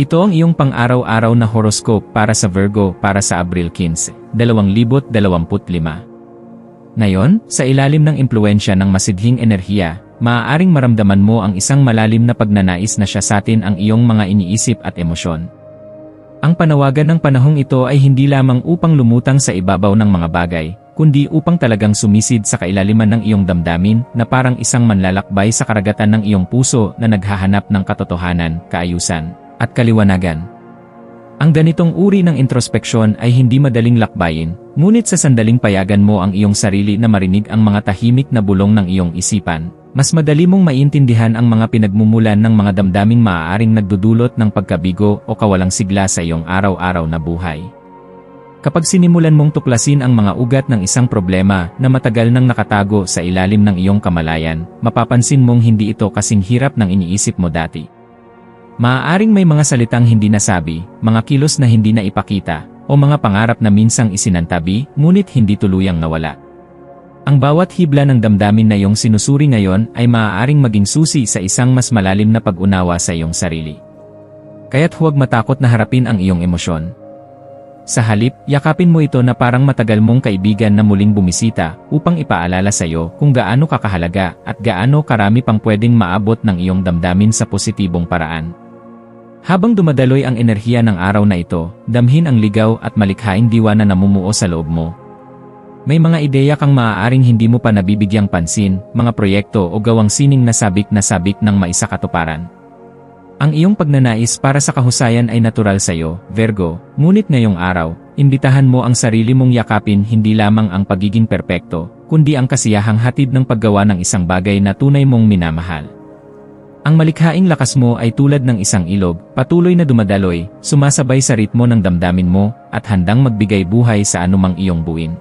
Ito ang iyong pang-araw-araw na horoscope para sa Virgo para sa Abril 15, 2025. Ngayon, sa ilalim ng impluensya ng masidhing enerhiya, maaaring maramdaman mo ang isang malalim na pagnanais na siya sa atin ang iyong mga iniisip at emosyon. Ang panawagan ng panahong ito ay hindi lamang upang lumutang sa ibabaw ng mga bagay, kundi upang talagang sumisid sa kailaliman ng iyong damdamin na parang isang manlalakbay sa karagatan ng iyong puso na naghahanap ng katotohanan, kaayusan, at kaliwanagan. Ang ganitong uri ng introspeksyon ay hindi madaling lakbayin, ngunit sa sandaling payagan mo ang iyong sarili na marinig ang mga tahimik na bulong ng iyong isipan, mas madali mong maintindihan ang mga pinagmumulan ng mga damdaming maaaring nagdudulot ng pagkabigo o kawalang sigla sa iyong araw-araw na buhay. Kapag sinimulan mong tuklasin ang mga ugat ng isang problema na matagal nang nakatago sa ilalim ng iyong kamalayan, mapapansin mong hindi ito kasing hirap ng iniisip mo dati. Maaaring may mga salitang hindi nasabi, mga kilos na hindi na ipakita, o mga pangarap na minsang isinantabi, ngunit hindi tuluyang nawala. Ang bawat hibla ng damdamin na iyong sinusuri ngayon ay maaaring maging susi sa isang mas malalim na pag-unawa sa iyong sarili. Kaya't huwag matakot na harapin ang iyong emosyon. Sa halip, yakapin mo ito na parang matagal mong kaibigan na muling bumisita upang ipaalala sa iyo kung gaano kakahalaga at gaano karami pang pwedeng maabot ng iyong damdamin sa positibong paraan. Habang dumadaloy ang enerhiya ng araw na ito, damhin ang ligaw at malikhaing diwa na namumuo sa loob mo. May mga ideya kang maaaring hindi mo pa nabibigyang pansin, mga proyekto o gawang sining na sabik na sabik ng maisakatuparan. Ang iyong pagnanais para sa kahusayan ay natural sa iyo, Virgo, ngunit ngayong araw, imbitahan mo ang sarili mong yakapin hindi lamang ang pagiging perpekto, kundi ang kasiyahang hatid ng paggawa ng isang bagay na tunay mong minamahal. Ang malikhaing lakas mo ay tulad ng isang ilog, patuloy na dumadaloy, sumasabay sa ritmo ng damdamin mo, at handang magbigay buhay sa anumang iyong buwin.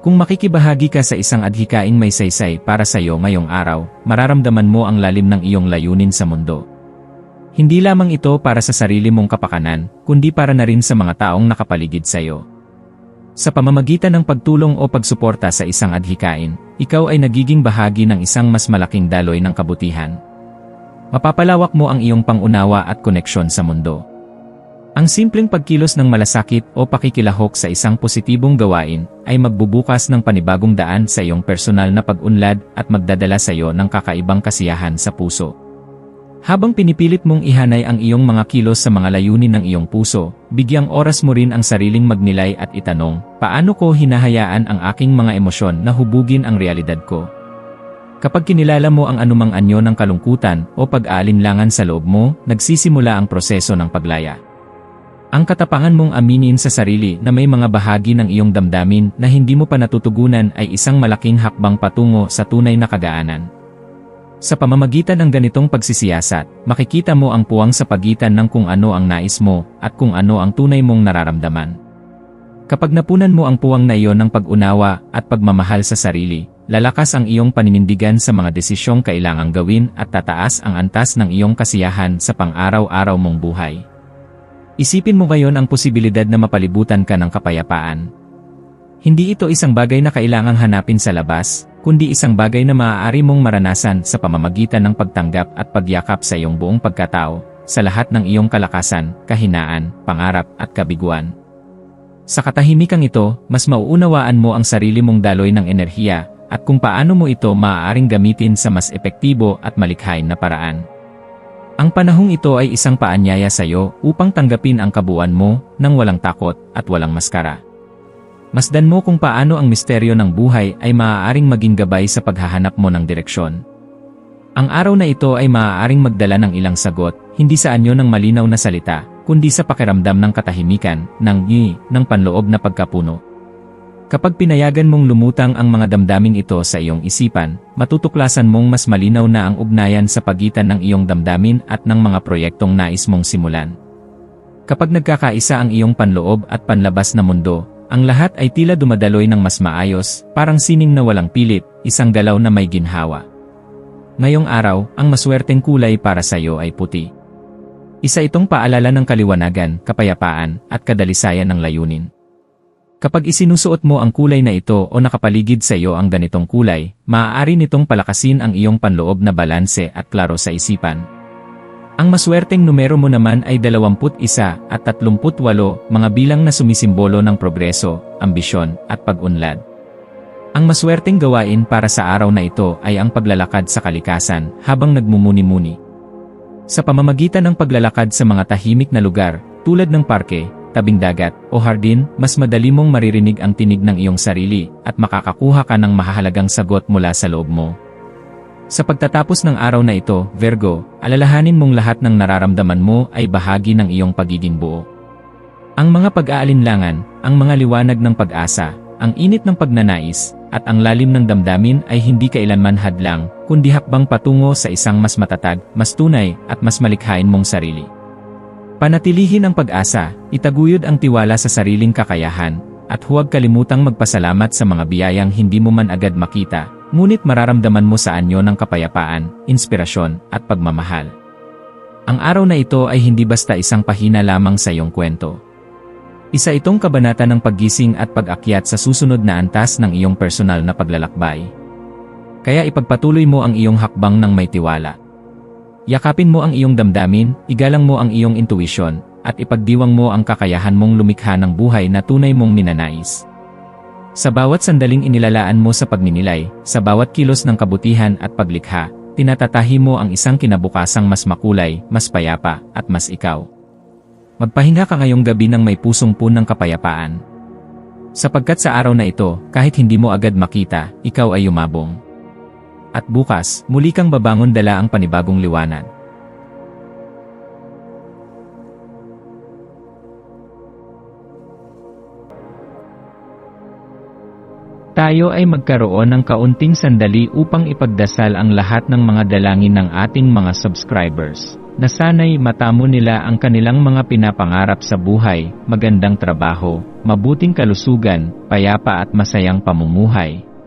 Kung makikibahagi ka sa isang adhikaing may saysay para sa iyo ngayong araw, mararamdaman mo ang lalim ng iyong layunin sa mundo. Hindi lamang ito para sa sarili mong kapakanan, kundi para na rin sa mga taong nakapaligid sa iyo. Sa pamamagitan ng pagtulong o pagsuporta sa isang adhikain, ikaw ay nagiging bahagi ng isang mas malaking daloy ng kabutihan. Mapapalawak mo ang iyong pangunawa at koneksyon sa mundo. Ang simpleng pagkilos ng malasakit o pakikilahok sa isang positibong gawain ay magbubukas ng panibagong daan sa iyong personal na pag-unlad at magdadala sa iyo ng kakaibang kasiyahan sa puso. Habang pinipilit mong ihanay ang iyong mga kilos sa mga layunin ng iyong puso, bigyang oras mo rin ang sariling magnilay at itanong, paano ko hinahayaan ang aking mga emosyon na hubugin ang realidad ko? Kapag kinilala mo ang anumang anyo ng kalungkutan o pag-aalinlangan sa loob mo, nagsisimula ang proseso ng paglaya. Ang katapangan mong aminin sa sarili na may mga bahagi ng iyong damdamin na hindi mo pa natutugunan ay isang malaking hakbang patungo sa tunay na kagaanan. Sa pamamagitan ng ganitong pagsisiyasat, makikita mo ang puwang sa pagitan ng kung ano ang nais mo at kung ano ang tunay mong nararamdaman. Kapag napunan mo ang puwang na iyon ng pag-unawa at pagmamahal sa sarili, Lalakas ang iyong paninindigan sa mga desisyong kailangang gawin at tataas ang antas ng iyong kasiyahan sa pang-araw-araw mong buhay. Isipin mo ngayon ang posibilidad na mapalibutan ka ng kapayapaan. Hindi ito isang bagay na kailangang hanapin sa labas, kundi isang bagay na maaari mong maranasan sa pamamagitan ng pagtanggap at pagyakap sa iyong buong pagkatao, sa lahat ng iyong kalakasan, kahinaan, pangarap at kabiguan. Sa katahimikang ito, mas mauunawaan mo ang sarili mong daloy ng enerhiya at kung paano mo ito maaaring gamitin sa mas epektibo at malikhain na paraan. Ang panahong ito ay isang paanyaya sa iyo upang tanggapin ang kabuuan mo nang walang takot at walang maskara. Masdan mo kung paano ang misteryo ng buhay ay maaaring maging gabay sa paghahanap mo ng direksyon. Ang araw na ito ay maaaring magdala ng ilang sagot, hindi sa anyo ng malinaw na salita, kundi sa pakiramdam ng katahimikan, ng yi, ng panloob na pagkapuno. Kapag pinayagan mong lumutang ang mga damdamin ito sa iyong isipan, matutuklasan mong mas malinaw na ang ugnayan sa pagitan ng iyong damdamin at ng mga proyektong nais mong simulan. Kapag nagkakaisa ang iyong panloob at panlabas na mundo, ang lahat ay tila dumadaloy ng mas maayos, parang sining na walang pilit, isang galaw na may ginhawa. Ngayong araw, ang maswerteng kulay para sa iyo ay puti. Isa itong paalala ng kaliwanagan, kapayapaan, at kadalisayan ng layunin. Kapag isinusuot mo ang kulay na ito o nakapaligid sa iyo ang ganitong kulay, maaari nitong palakasin ang iyong panloob na balanse at klaro sa isipan. Ang maswerteng numero mo naman ay 21 at 38, mga bilang na sumisimbolo ng progreso, ambisyon, at pag-unlad. Ang maswerteng gawain para sa araw na ito ay ang paglalakad sa kalikasan habang nagmumuni-muni. Sa pamamagitan ng paglalakad sa mga tahimik na lugar, tulad ng parke, tabing dagat, o hardin, mas madali mong maririnig ang tinig ng iyong sarili at makakakuha ka ng mahahalagang sagot mula sa loob mo. Sa pagtatapos ng araw na ito, Virgo, alalahanin mong lahat ng nararamdaman mo ay bahagi ng iyong pagiging buo. Ang mga pag-aalinlangan, ang mga liwanag ng pag-asa, ang init ng pagnanais, at ang lalim ng damdamin ay hindi kailanman hadlang, kundi hakbang patungo sa isang mas matatag, mas tunay, at mas malikhain mong sarili. Panatilihin ang pag-asa, itaguyod ang tiwala sa sariling kakayahan, at huwag kalimutang magpasalamat sa mga biyayang hindi mo man agad makita, ngunit mararamdaman mo sa anyo ng kapayapaan, inspirasyon, at pagmamahal. Ang araw na ito ay hindi basta isang pahina lamang sa iyong kwento. Isa itong kabanata ng paggising at pag-akyat sa susunod na antas ng iyong personal na paglalakbay. Kaya ipagpatuloy mo ang iyong hakbang ng may tiwala. Yakapin mo ang iyong damdamin, igalang mo ang iyong intuisyon, at ipagdiwang mo ang kakayahan mong lumikha ng buhay na tunay mong minanais. Sa bawat sandaling inilalaan mo sa pagninilay, sa bawat kilos ng kabutihan at paglikha, tinatatahi mo ang isang kinabukasang mas makulay, mas payapa, at mas ikaw. Magpahinga ka ngayong gabi ng may pusong punang kapayapaan. Sapagkat sa araw na ito, kahit hindi mo agad makita, ikaw ay yumabong. At bukas, muli kang babangon dala ang panibagong liwanag. Tayo ay magkaroon ng kaunting sandali upang ipagdasal ang lahat ng mga dalangin ng ating mga subscribers. Na sana'y matamo nila ang kanilang mga pinapangarap sa buhay, magandang trabaho, mabuting kalusugan, payapa at masayang pamumuhay,